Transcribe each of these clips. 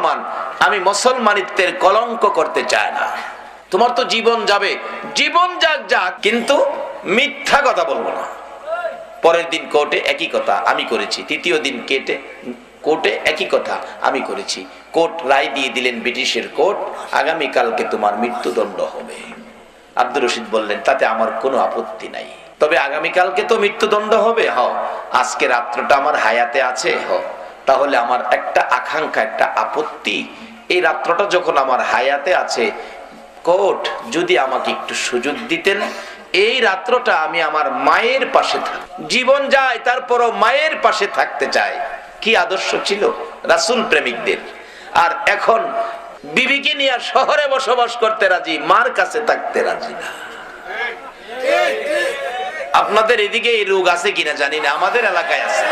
মুসলমান, আমি মুসলমানিত্বের কলঙ্ক করতে চাই না। তোমার তো জীবন যাবে, জীবন যাক যাক, কিন্তু মিথ্যা কথা বলব না। পরের দিন কোর্টে একই কথা আমি করেছি, তৃতীয় দিন কেটে, কোর্টে একই কথা আমি করেছি। কোর্ট রায় দিয়ে দিলেন ব্রিটিশের কোর্ট, আগামীকালকে তোমার মৃত্যুদণ্ড হবে। আব্দুর রশিদ বললেন, তাতে আমার কোনো আপত্তি নাই। তবে আগামীকালকে তো মৃত্যুদণ্ড হবে হ আজকে রাত্রটা আমার হায়াতে আছে হ তাহলে আমার একটা আকাঙ্ক্ষা, একটা আপত্তি। এই রাত্রটা যখন আমার হায়াতে আছে, কোর্ট যদি আমাকে একটু সুযোগ দিতেন, এই রাত্রটা আমি আমার মায়ের পাশে থাক, জীবন যায়, তারপরও মায়ের পাশে থাকতে চাই। কি আদর্শ ছিল? রাসুল প্রেমিকদের। আর এখন বিবিকে নিয়ে শহরে বসবাস করতে রাজি, মার কাছে থাকতে রাজি না। আপনাদের এদিকে এই রোগ আছে কিনা জানি না, আমাদের এলাকায় আছে।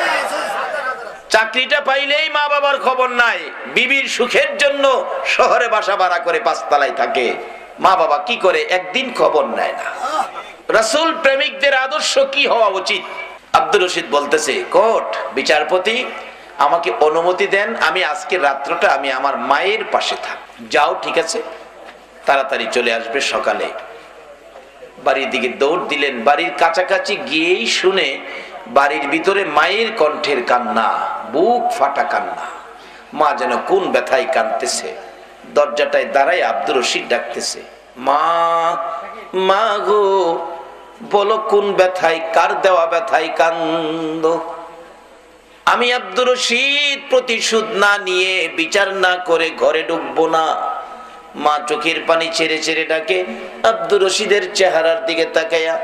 চাকরিটা পাইলেই মা বাবার খবর নাই। বিবির সুখের জন্য শহরে বাসা ভাড়া করে পাঁচতলায় থাকে। মা বাবা কি করে একদিন খবর নেয় না। রাসূল প্রেমিকদের আদর্শ কি হওয়া উচিত? আব্দুর রশিদ বলতেছে, কোর্ট, বিচারপতি, আমাকে অনুমতি দেন, আমি আজকে রাত্রটা আমি আমার মায়ের পাশে থাক। যাও, ঠিক আছে? তাড়াতাড়ি চলে আসবে সকালে। বাড়ির দিকে দৌড় দিলেন। বাড়ির কাছাকাছি গিয়েই শুনে বাড়ির ভিতরে মায়ের কণ্ঠের কান্না, বুক ফাটা কান্না। মা যেন কোন ব্যথায় কাঁদতেছে, দরজাটায় দাঁড়ায় আব্দুর রশিদ ডাকতেছে, মা মা গো, বলো কোন ব্যথায়, কার দেওয়া ব্যথায় কান্দ? আমি আব্দুর রশিদ প্রতিশোধ না নিয়ে বিচার না করে ঘরে ঢুকবো না। মা চোখের পানি ছেড়ে ছেড়ে ডাকে, আব্দুর রশিদের চেহারার দিকে তাকাইয়া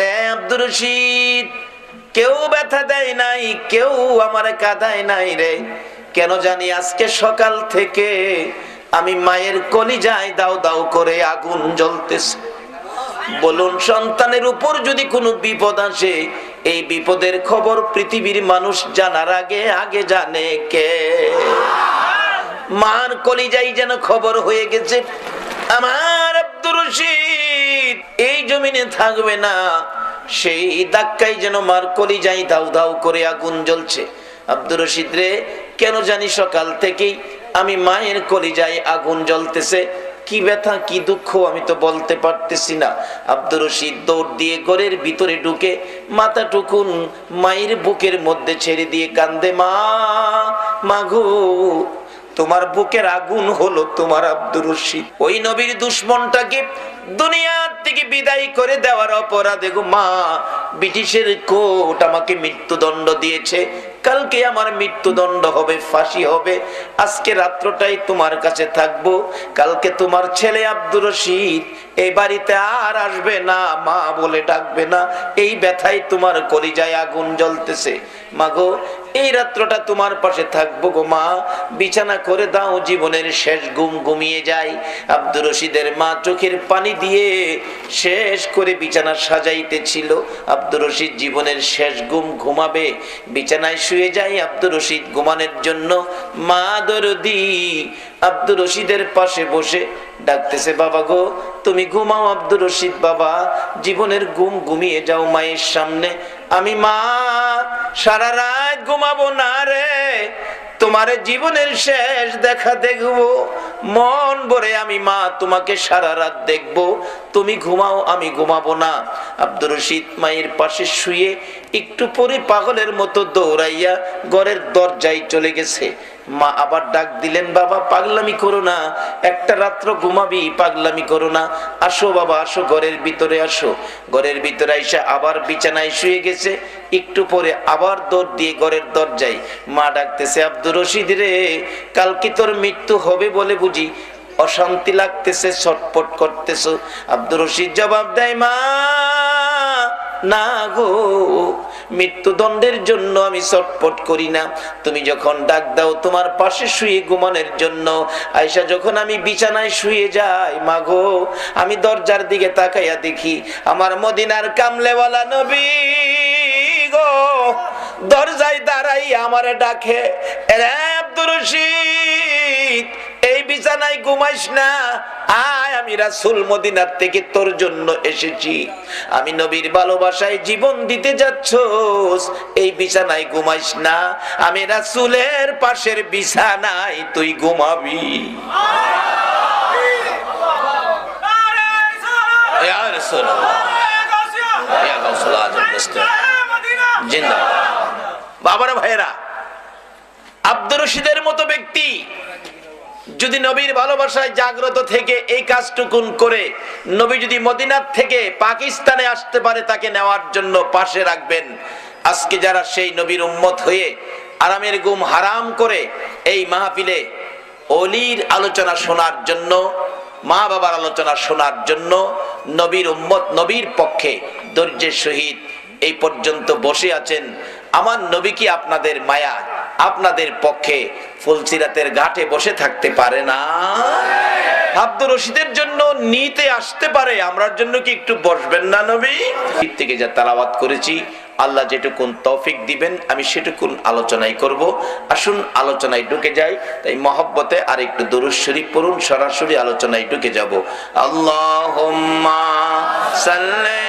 রে আব্দুর রশিদ কেউ ব্যথা দেয় নাই, কেউ আমার কাঁদায় নাই রে। কেন জানি আজকে সকাল থেকে আমি মায়ের কলি কলিজায় দাও দাও করে আগুন জ্বলতেছে। বলুন, সন্তানের উপর যদি কোনো বিপদ আসে, এই বিপদের খবর পৃথিবীর মানুষ জানার আগে আগে জানে কে? মার কলিজাই যেন খবর হয়ে গেছে। আমার আব্দুর রশিদ, এই জমিনে থাকবে না। সেই ধাক্কাই যেন মার কলিজাই দাউ দাউ করে আগুন জ্বলছে। আব্দুর রশিদ রে, কেন জানি সকাল থেকেই আমি মায়ের কলি কলিজায় আগুন জ্বলতেছে। কি ব্যথা, কি দুঃখ আমি তো বলতে পারতেছি না। আব্দুর রশিদ দৌড় দিয়ে ঘরের ভিতরে ঢুকে মাথা টুকুন মায়ের বুকের মধ্যে ছেড়ে দিয়ে কান্দে, মা মাগো তোমার বুকের আগুন হলো তোমার আব্দুর রশিদ। ওই নবীর দুশ্মনটাকে দুনিয়ার থেকে বিদায় করে দেওয়ার অপরাধে, গো মা, ব্রিটিশের কোর্ট আমাকে মৃত্যুদণ্ড দিয়েছে। কালকে আমার মৃত্যুদণ্ড হবে, ফাঁসি হবে। আজকে রাত্রটাই তোমার কাছে থাকব। কালকে তোমার ছেলে আব্দুর রশিদ এই বাড়িতে আর আসবে না, মা বলে ডাকবে না। এই ব্যথায় তোমার কলিজায় আগুন জ্বলতেছে। মাগো এই রাত্রটা তোমার পাশে থাকব গো মা। বিছানা করে দাও, জীবনের শেষ ঘুম ঘুমিয়ে যায় আব্দুর রশিদের মা চোখের পানি দিয়ে শেষ করে বিছানা সাজাইতেছিল আব্দুর রশিদ জীবনের শেষ ঘুম ঘুমাবে। বিছানায় শুয়ে যায় আব্দুর রশিদ ঘুমানোর জন্য। মা দরদি, আব্দুর রশিদের পাশে বসে ডাকতেছে, বাবা গো, তুমি ঘুমাও আব্দুর রশিদ বাবা। জীবনের ঘুম ঘুমিয়ে যাও মায়ের সামনে। আমি মা সারা রাত ঘুমাবো না রে। তোমার জীবনের শেষ দেখা দেখব। মন ভরে আমি মা তোমাকে সারা রাত দেখব। তুমি ঘুমাও, আমি ঘুমাবো না। আব্দুর রশিদ মায়ের পাশে শুয়ে একটু পরে পাগলের মতো দৌড়াইয়া ঘরের দরজায় চলে গেছে। মা আবার ডাক দিলেন, বাবা, পাগলামি করো না। একটা রাত্র ঘুমাবি, পাগলামি করো না। আসো বাবা, আসো, ঘরের ভিতরে আসো। ঘরের ভিতরে আইসা আবার বিছানায় শুয়ে গেছে। একটু পরে আবার দৌড় দিয়ে ঘরের দরজায় মা ডাকতেছে, আব্দুর রশিদ রে, কালকে তোর মৃত্যু হবে বলে বুঝি, অশান্তি লাগতেছে, ছটপট করতেছো। আব্দুর রশিদ জবাব দেয়, মা, না গো, মৃত্যুদণ্ডের জন্য আমি ছটপট করি না। তুমি যখন ডাক দাও, তোমার পাশে শুয়ে ঘুমানোর জন্য। আয়সা যখন আমি বিছানায় শুয়ে যাই মাগো আমি দরজার দিকে তাকাইয়া দেখি, আমার মদিনার কামলেওয়ালা নবী গো। দরজায় দাঁড়াই আমারে ডাকে আব্দুর রশিদ এই বিছানায় ঘুমাইস না। আয় আমি রাসূল মদিনার থেকে তোর জন্য এসেছি। আমি নবীর ভালোবাসায় জীবন দিতে যাচ্ছস। এই বিছানায় ঘুমাইস না। আমি রাসূলের পাশের বিছানায় তুই ঘুমাবি। বাবারা ভাইরা আব্দুর রশিদের মতো ব্যক্তি যদি নবীর ভালোবাসায় জাগ্রত থেকে এই কাজটুকুন করে নবী যদি মদিনার থেকে পাকিস্তানে আসতে পারে, তাকে নেওয়ার জন্য পাশে রাখবেন। আজকে যারা সেই নবীর উম্মত হয়ে আরামের গুম হারাম করে এই মাহফিলে অলির আলোচনা শোনার জন্য মা বাবার আলোচনা শোনার জন্য নবীর উম্মত নবীর পক্ষে ধৈর্যের সহিত এই পর্যন্ত বসে আছেন। আমার নবী কি আপনাদের মায়া? আপনাদের পক্ষে ফুলসিরাতের ঘাটে বসে থাকতে পারে না। আব্দুর রশিদের জন্য নিতে আসতে পারে, আমরার জন্য কি একটু বসবেন না নবী? থেকে যা তালাবাত করেছি, আল্লাহ যেটুকুন তৌফিক দিবেন, আমি সেটুকুন আলোচনাই করব। আসুন, আলোচনায় ঢুকে যাই, তাই মহব্বতে আর একটু দরুদ শরীফ পড়ুন, সরাসরি আলোচনায় ঢুকে যাব। সাল্লি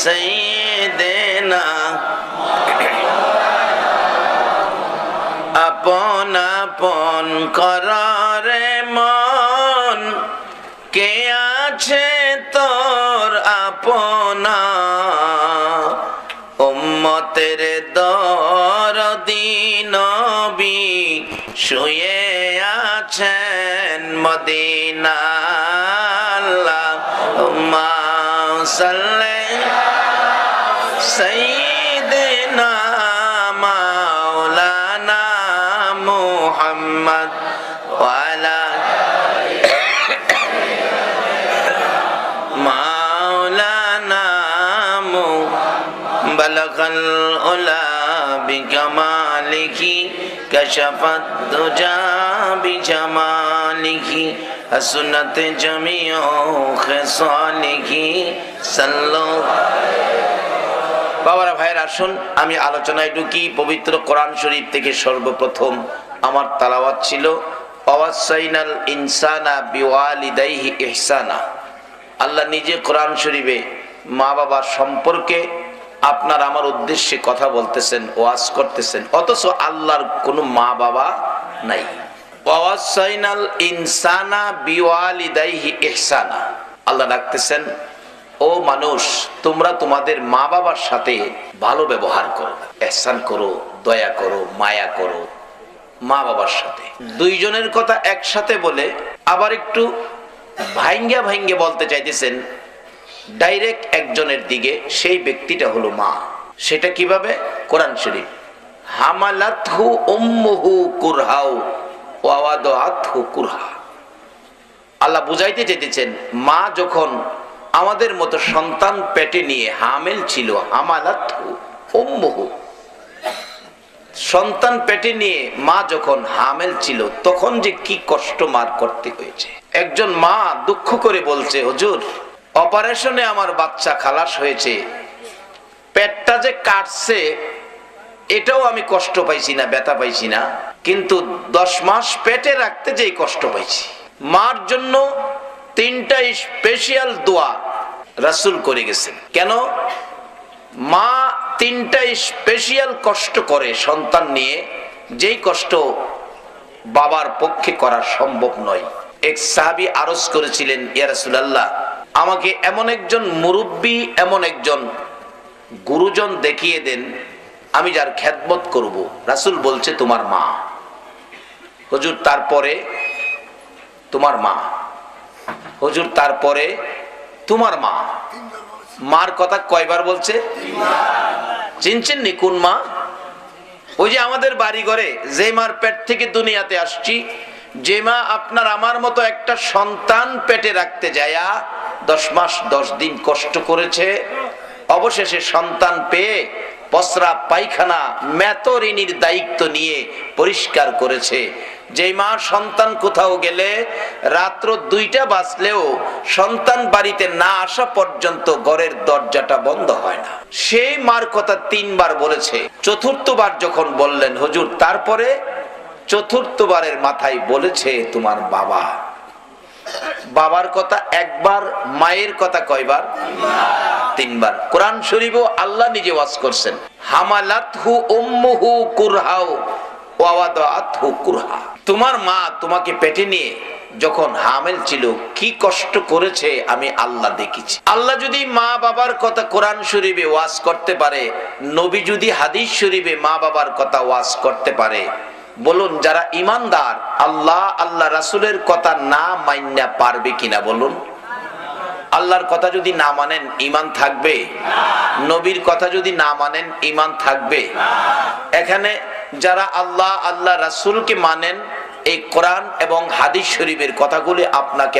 সাইয়্যিদিনা আপন আপন কররে মন কে আছে তোর আপনা উম্মতের দর দিনবি শুয়ে আছেন মদিনা আল্লাহুম্মা اللهم صل سيدنا مولانا محمد وعلى مولانا بلغ الأولى بكماله কশফত দুজা বিজমালিহি বাবারা ভাইয়ের, আসুন আমি আলোচনায় ঢুকি। পবিত্র কোরআন শরীফ থেকে সর্বপ্রথম আমার তালাওয়াত ছিল ইনসানা আল্লাহ নিজে কোরআন শরীফে মা বাবার সম্পর্কে আপনার আমার উদ্দেশ্যে কথা বলতেছেন, ওয়াজ করতেছেন, অথচ আল্লাহর কোনো মা বাবা নাই তোমরা তোমাদের মা বাবার সাথে ভালো ব্যবহার করো, এহসান করো, দয়া করো, মায়া করো মা বাবার সাথে। দুইজনের কথা একসাথে বলে আবার একটু ভাইঙ্গা ভাইঙ্গে বলতে চাইতেছেন ডাইরেক্ট একজনের দিকে সেই ব্যক্তিটা হলো মা। সেটা কীভাবে? কোরআন শরীফ। সন্তান পেটে নিয়ে মা যখন হামেল ছিল, তখন যে কি কষ্ট মার করতে হয়েছে। একজন মা দুঃখ করে বলছে, হুজুর অপারেশনে আমার বাচ্চা খালাস হয়েছে। পেটটা যে কাটছে, এটাও আমি কষ্ট পাইছি না, ব্যথা পাইছি না। কিন্তু দশ মাস পেটে রাখতে যেই কষ্ট পাইছি। মার জন্য তিনটা স্পেশাল দোয়া রাসুল করে গেছেন। কেন? মা তিনটা স্পেশাল কষ্ট করে সন্তান নিয়ে, যেই কষ্ট বাবার পক্ষে করা সম্ভব নয়। এক সাহাবি আরজ করেছিলেন ইয়ারসুল্লাহ আমাকে এমন একজন মুরব্বী, এমন একজন গুরুজন দেখিয়ে দেন, আমি যার খ্যাতমত করব। রাসুল বলছে, তোমার মা। হজুর, তারপরে, তোমার মা। হজুর, তারপরে, তোমার মা। মার কথা কয়বার বলছে? চিনছেন নি কোন মা? ওই যে আমাদের বাড়ি ঘরে, যে মার পেট থেকে দুনিয়াতে আসছি, যে মা আপনার আমার মতো একটা সন্তান পেটে রাখতে যায়া দশ মাস, দশ দিন কষ্ট করেছে। অবশেষে সন্তান পেয়ে পসরা পায়খানা ম্যাতরিনীর দায়িত্ব নিয়ে পরিষ্কার করেছে। যে মা সন্তান কোথাও গেলে রাত্র দুইটা বাজলেও সন্তান বাড়িতে না আসা পর্যন্ত ঘরের দরজাটা বন্ধ হয় না। সেই মার কথা তিনবার বলেছে। চতুর্থবার যখন বললেন, হুজুর, তারপরে? চতুর্থবারের মাথায় বলেছে, তোমার বাবা। বাবার কথা একবার, মায়ের কথা কয়বার? তিনবার। কোরআন শরীফও আল্লাহ নিজে ওয়াজ করছেন। হামালাতহু উম্মুহু কুরহাও তোমার মা তোমাকে পেটে নিয়ে যখন হামেল ছিল, কি কষ্ট করেছে আমি আল্লাহ দেখেছি। আল্লাহ যদি মা বাবার কথা কোরআন শরীফে ওয়াজ করতে পারে, নবী যদি হাদিস শরীফে মা বাবার কথা ওয়াজ করতে পারে বলুন, যারা ইমানদার, আল্লাহ আল্লাহ রাসুলের কথা না মাইন্যা পারবে কিনা বলুন। আল্লাহর কথা যদি না মানেন ইমান থাকবে। নবীর কথা যদি না মানেন ইমান থাকবে। এখানে যারা আল্লাহ আল্লাহ রাসুলকে মানেন, এই কোরআন এবং হাদিস শরীফের কথাগুলি আপনাকে